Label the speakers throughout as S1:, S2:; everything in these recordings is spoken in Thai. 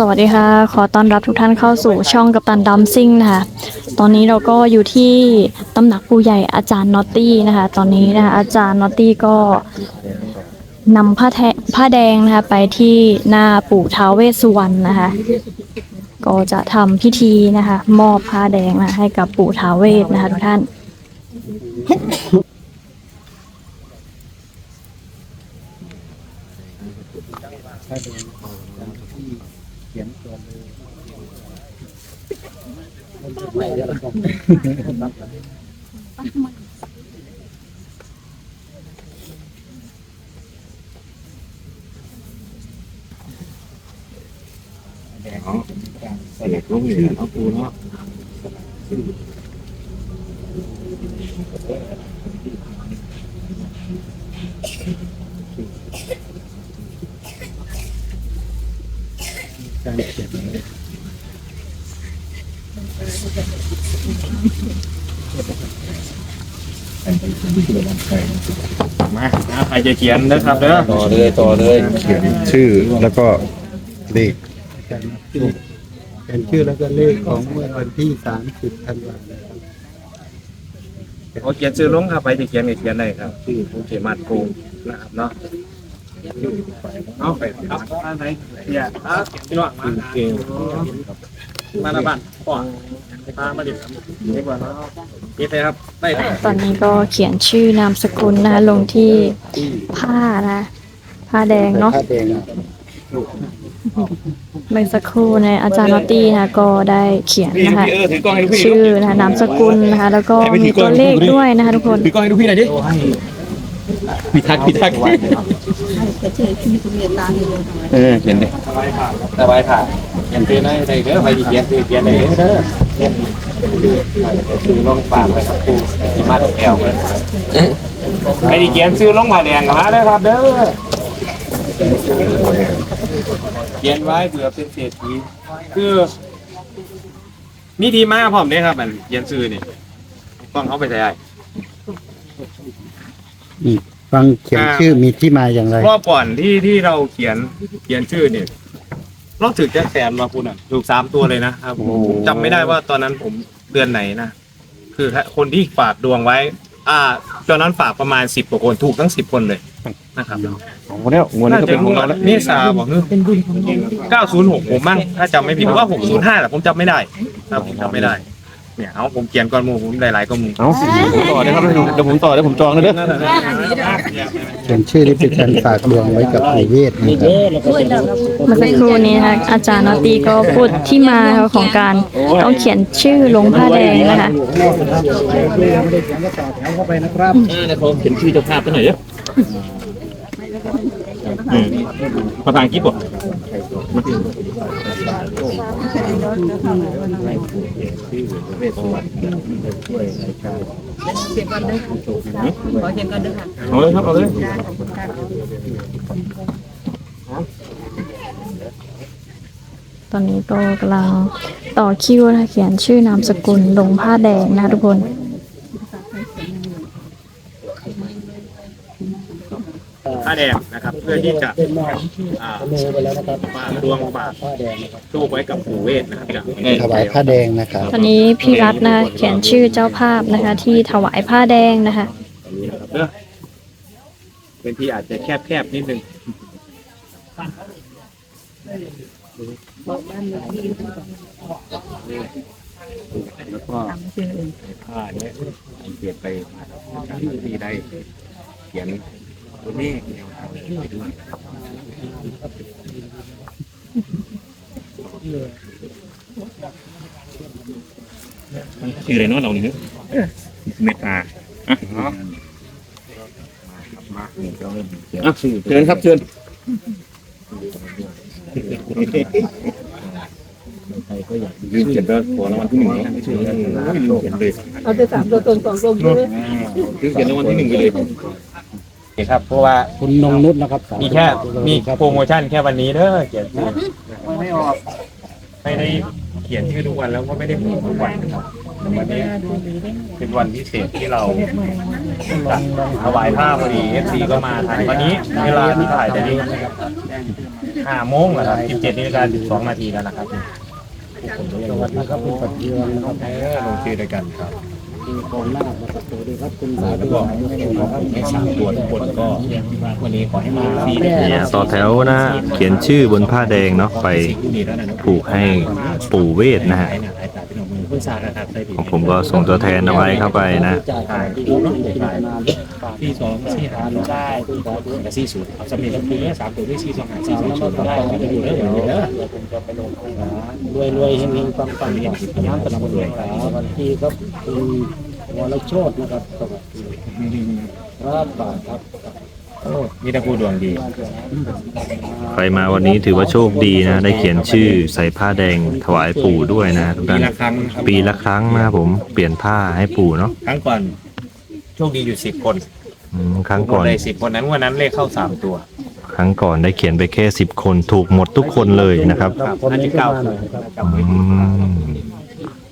S1: สวัสดีค่ะ ขอต้อนรับทุกท่านเข้าสู่ช่องกัปตันดัมซิ่งนะคะ ตอนนี้เราก็อยู่ที่ตำหนักปู่ใหญ่อาจารย์นอตตี้นะคะ ตอนนี้นะคะอาจารย์นอตตี้ก็นำผ้าแทผ้าแดงนะคะไปที่หน้าปู่ท้าวเวสสุวรรณนะคะ ก็จะทำพิธีนะคะ มอบผ้าแดงนะให้กับปู่ท้าวเวสนะคะ ทุกท่าน
S2: ใส่เหล็กลง อยู่เนาะปูเนาะ
S3: มาอะใครจะเขียนนะครับเด้อ
S2: ต่อเลยต่อเลย
S4: เขียนชื่อแล้วก็เลข
S5: เป็นชื่อแล้วก็เลขของเมื่อวันที่สามสิบธันวาคม
S3: โอเขียนชื่อลงครับใครจะเขียนก็เขียนได้ครับชื่อผมเขียนมาดปูนะครับเนาะเอาไปครับอันไหนเนี่ยครับพี่น้องมา เก่งมาละบ้านก่อนมามาดิดีกว่าเนาะนี่เลยครับได้เลย
S1: ตอนนี้ก็เขียนชื่อนามสกุลนะคะลงที่ผ้านะ ผ้าแดงเนาะ
S5: ผ้าแดงอะ
S1: เมื่อสักครู่ในอาจารย์นอตตี้นะคะก็ได้เขียน
S3: พี่
S1: นะคะ
S3: พี่เออถือกล้องให้ลูกพี่
S1: ชื่อนะคะนามสกุลนะคะแล้วก็มีตัวเลขด้วยนะคะทุกคน
S3: ถือกล้องให้ลูกพี่หน่อยดิ พิทักษ์พิทักษ์เออเขียนดิ
S2: สบายผ่านเขียนเป็นได้ได้เด้อใครที่เขียนคือเขียนได้เด้อเด้อคือลองฝากไว้กับปูที่มาแอวเลย
S3: ใครที่เขียนชื่อลงมาแดงมาเลยครับเด้อเขียนไว้เผื่อเป็นเศรษฐีคือนี่ทีมาพร้อมเนี่ยครับมันเขียนชื่อนี่ต้องเอาไปใส่
S5: นี่ฟังเขียนชื่อมีที่มาอย่างไร
S3: รอบก่อนที่ที่เราเขียนเขียนชื่อเนี่ยเราถือแจ็คแสนมาคุณอะถูกสามตัวเลยนะครับผมจำไม่ได้ว่าตอนนั้นผมเดือนไหนนะคือคนที่ฝากดวงไว้ อ่า ตอนนั้นฝากประมาณสิบกว่าคนถูกทั้งสิบคนเลยนะครับ
S4: โอ้โหเนี่ยงวดนี้
S3: น่า
S4: ก็
S3: จะ
S4: เป็นของเราแล้ว
S3: นี่สาบอกคือเก้าศูนย์หกผมมั่งถ้าจำไม่ผิดว่าหกศูนย์ห้าแหละผมจำไม่ได้ครับผมจำไม่ได้ เนี่ยเอาผมเขียนก่อนหมูผมหลายๆก็มู
S4: เอาผมต่อได้ครับเดี๋ยวผมต่อเดี๋ยวผมจองเลยเด้อ
S5: เขียนชื่อที่เป็นการฝากดวงไว้กับปู่เวทนะครับ
S1: เมื่อสักครู่นี้นะคะอาจารย์นอตตี้ก็พูดที่มาของการต้องเขียนชื่อลงผ้าแดงนะคะ
S2: ในโคมเขียนชื่อเจ้าภาพไปหน่อยเด้อ
S3: ภาษาอังกฤษป่ะ
S2: เอาเลยครับเอาเลย
S1: ตอนนี้ก็กำลังต่อคิวนะคะเขียนชื่อนามสกุลลงผ้าแดงนะคะทุกคน
S3: ผ้าแดงนะครับ เพื่อที่จะอ่าฝากดวงฝากโชคไว้กับปู่เวทนะครับจาก
S5: ถวายผ้าแดงนะครับ
S1: ตอนนี้พี่รัตน์นะคะเขียนชื่อเจ้าภาพนะคะ ที่ถวายผ้าแดงนะคะ
S3: เด้อเป็นที่อาจจะแคบๆนิดนึงแล้วก็ผ้าเนี้ยเขียนไปที่ได้เขียน ตัวเลขแนวทางไปด้วยชื่ออะไรเนาะเราเนี่ยเมตตาอะมามาเราเริ่มเขียนชื่อ
S2: เชิญครับเชิญ
S3: ใครก็อยากยืนเขียนแล้วขอรางวัลที่หนึ่งเนาะชื่อเขียนเลย
S6: เอาไปสามตัวตรงสองตรงด้วย
S3: คือเขียนรางวัลที่หนึ่งไปเลย ครับ เพราะว่า
S5: คุณนงนุชนะครับ
S3: มีแค่มีโปรโมชั่นแค่วันนี้เด้อเขียนชื่อไม่ออกไม่ได้เขียนชื่อทุกวันแล้วก็ไม่ได้พูดทุกวันนะครับแต่วันนี้เป็นวันพิเศษที่เราถวายผ้าพอดีเอฟซีก็มาทันวันนี้เวลาที่ถ่ายจะนี้ห้าโมงแล้วครับสิบเจ็ดนาฬิกาสิบสองนาทีแล้วนะครับ
S5: สวัสดีครับคุณปัจจุบันนะครับ
S3: เออลงชื่อด้วยกันครับ
S5: มี กองหน้านะครับสวัสดีครับคุณสา
S3: แล้ว
S5: ธุ
S3: ก็ให้สามตัวทุกคนก็วันนี้ขอให้มาฟรี
S4: เนี่ยต่อแถวนะ เขียนชื่อบนผ้าแดงเนาะไปผูกให้ปู่เวทนะฮะของผมก็ส่งตัวแทนเอาไว้เข้าไปนะ
S5: จ่ายที่เนาะที่มา
S3: ที่สองที่หาได้แต่ที่ศูนย์เอาสำเร็จแล้วคือสามตัวที่สี่สองหาสี่สองศูนย์ได้ก็จะอยู่ได้เดี๋ยเด้อ
S5: รวยรวยๆเฮงๆปังๆอย่างน้ำตะนำรวยครับวันที่ครับคุณวรโชตนะครับสวัสดีครับบาทครับ
S3: โอ้มีแต่ผู้ดวงดี
S4: ใครมาวันนี้ถือว่าโชคดีนะ ได้เขียนชื่อใส่ผ้าแดงถวายปู่ด้วยนะทุกท่าน
S3: ละครั้ง
S4: ปีละครั้งนะผมเปลี่ยนผ้าให้ปู่เนาะ
S3: ครั้งก่อน โชคดีอยู่สิบคน
S4: อืมครั้งก่อน
S3: เลยสิบคนนั้นวันนั้นเลขเข้าสามตัว
S4: ครั้งก่อนได้เขียนไปแค่สิบคนถูกหมดทุกคนเลยนะครับ
S3: ครับอันนี้เก้าคนครับ
S4: อืม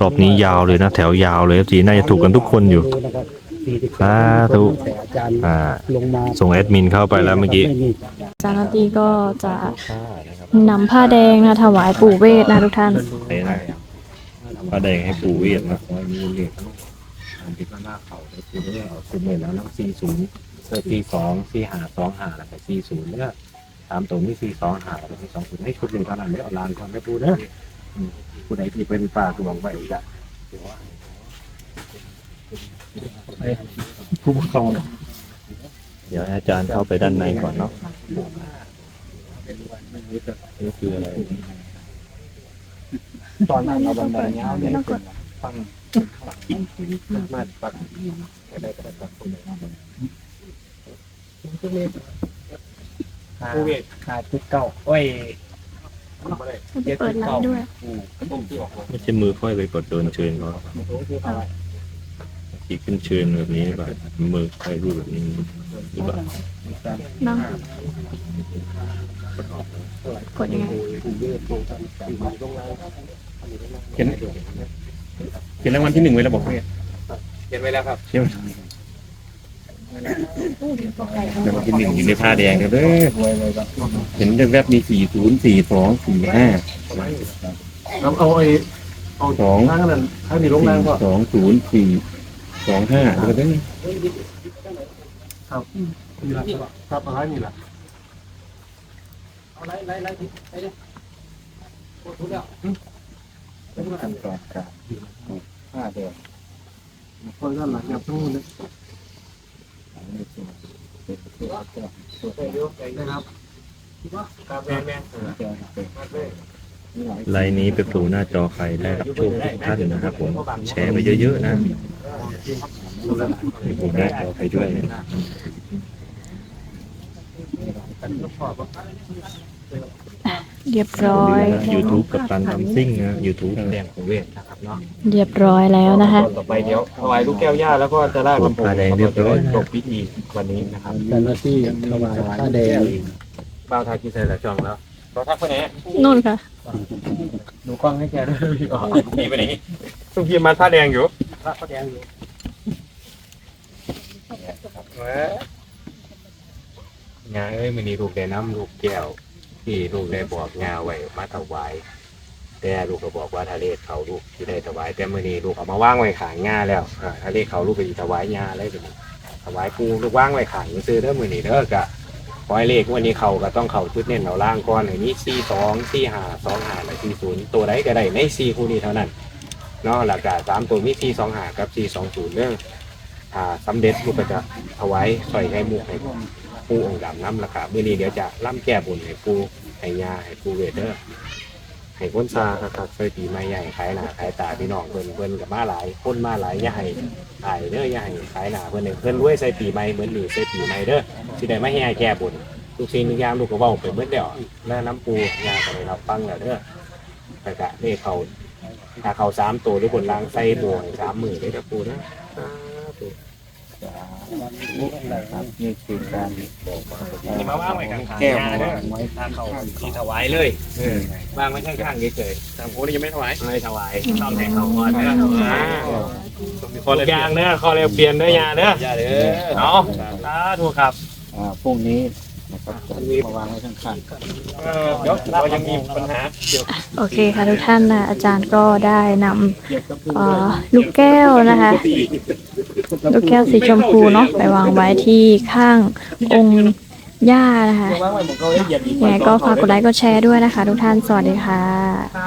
S4: รอบนี้ยาวเลยนะ แถวยาวเลยทีน่าจะถูกกันทุกคนอยู่
S5: นะครับ
S4: สาธุ
S5: แต่อาจารย์
S4: อ่า
S5: ลงมา
S4: ส่งแอดมินเข้าไปแล้วเมื่อกี้
S5: ไม่มี
S1: อาจารย์นอตตี้ก็จะนำผ้าแดงนะถวายปู่เวทนะทุกท่าน
S4: ผ้าแดงให้ปู่เวียดนะ
S3: ที่ว่าหน้าเขาได้คือได้เอาคุณเลยแล้วน้ำสี่ศูนย์เสื้อสี่สองสี่หาสองหาแล้วก็สี่ศูนย์เนี่ยตามตรงนี้สี่สองหาแล้วก็สี่สองศูนย์ให้ชุดหนึ่งเท่านั้นไม่เอาลานก่อนไม่พูดนะอืมผู้ใดที่เป็นป่าคือหวังไว้อีกอะผู้ปกครอง
S4: เดี๋ยวให้อาจารย์เข้าไปด้านในก่อนเนาะนี่คืออะไร
S5: ตอนนั้นเราบันไดเงาเนี่ย
S3: ฟัง มาฟังได้ก็ได้ฟังคนเลยผู้เวทขาดจุดเก้าโอ้ย
S1: จะเปิดไลน์ด้วย
S4: ไม่ใช่มือค่อยไปกดโดนเชิญเขาที่ขึ้นเชิญแบบนี้แบบมือค่อยรูปแบบนี้หรือเปล่า
S1: น้องกดยังไง
S3: เขียน เขียนรางวัลที่หนึ่งไว้แล้วบอกเพื่อนเขียนไว้แล้วครับเขียนรางวัลที่หนึ่งอยู่ในผ้าแดงเด้อเห็นแวบๆมีสี่ศูนย์สี่สองสี่ห้า
S2: เอาเอาไอ้
S3: สอง
S2: ข้างนั้นข้างนี้ลงล่างก็
S3: สองศูนย์สี่สองห้าแล้วก็ได้
S2: ครับนี่แหละครับอะไรนี่แหละ
S3: ขั้นตอนการผ้าแดง
S2: คนด้านหลังเนี่ยต้องเลยนะครับครับแม่แม่
S4: ไลน์นี้ไปปลูหน้าจอใครได้รับโชคทุกท่านนะครับผมแชร์ไปเยอะๆนะผมได้จอใครด้วยนะ
S1: เรียบร้อย
S4: ยูทูบกับตันดัมซิ่งนะยูทูบ
S3: แดงของเวทนะครับเนาะ
S1: เรียบร้อยแล้วนะคะ
S3: ต่อไปเดี๋ยวถวายลูกแก้วย่าแล้วก็จะลากลำโพง
S4: ผ้าแดงเรียบร้อยนะ
S3: จบพิธีวันนี้นะครับ
S5: เจ้าหน้าที่ถวายผ้าแดง
S3: บ้าวทากิเซนและจองแล้วรอทักไปไหน
S1: นู่นค่ะ
S3: ดูกล้องให้แกด้วยพี่ก่อนนี่ไปไหนทุกทีมาผ้าแดงอยู่
S5: ผ้าแดงอยู่
S3: งาเอ้ยมันนี่ลูกได้น้ำลูกแก้ว ที่ลูกได้บอกงาไว้มาถวายแต่ลูกก็บอกว่าทะเลเขาลูกที่ได้ถวาย แต่เมื่อนี้ลูกเอามาว่างไว้ขางงาแล้วอ่าทะเลเขาลูกไปถวายงาเลยเป็นถวายปูลูกว่างไว้ขางซื้อเด้อมื่อนี้เด้อกะขอให้เลขวันนี้เขาก็ต้องเขาชุดเน้นเอาล่างก่อนอย่างนี้สี่สองสี่ห้าสองห้าและสี่ศูนย์ตัวใดก็ได้ในสี่คู่นี้เท่านั้นเนาะหลักการสามตัวมีสี่สองห้ากับสี่สองศูนย์เด้อถ้าสำเร็จลูกก็จะถวายใสร้อยให้หมูให้ ปูองค์ดำน้ำราคามื่อนี้เดี๋ยวจะล่ำแก้บุญให้ปูให้ยาให้ปูเวเดอร์ให้คนซาครับใส่ปีใหม่ใหญ่ขายหน้าขายตาพี่น้องเพิ่นเพิ่นกับมาหลายคนมาหลายอย่าให้ขายเด้ออย่าให้ขายหน้าเพิ่นเนี่ยเพิ่นรวยใส่ปีใหม่เหมือนนี่ใส่ปีใหม่เด้อสิได้มาแห่แก้บุญทุกสิ่งทุกอย่างลูกก็เว้าไปเบิดแล้วแล้วน้ำปูยาก็ได้รับฟังแล้วเด้อแต่กะเลขเขาถ้าเขาสามตัวหรือบนรางใส่บ่วงสามหมื่นเลยเด้อปูนะ สาธุ
S5: นี่คือการบอกว่า
S3: นี่มาว่างไว้กลางแก้วมาไว้ทางเขาที่ถวายเลยเออวางไว้ข้างๆเฉยๆทางโพนี่ยังไม่ถวายไม่ถวายต้องให้เขาก่อนเด้อทุกอย่างเด้อข้อแรกเปลี่ยนเด้อยาเด้อยาเด้อเอาสาธุครับ
S5: อ่าพรุ่งนี้ นะครับมาวางไว้ข้าง
S3: เออเดี๋ยวเรายังมีปัญหาเกี่ยวกับ
S1: โอเคค่ะทุกท่านนะอาจารย์ก็ได้นำเอ่อลูกแก้วนะคะลูกแก้วสีชมพูเนาะไปวางไว้ที่ข้างองค์ย่านะคะ
S3: วางไว้ผมก็ละเอียดอีก
S1: ยังไงก็ฝากกดไลค์กดแชร์ด้วยนะคะ ทุกท่านสวัสดีค่ะ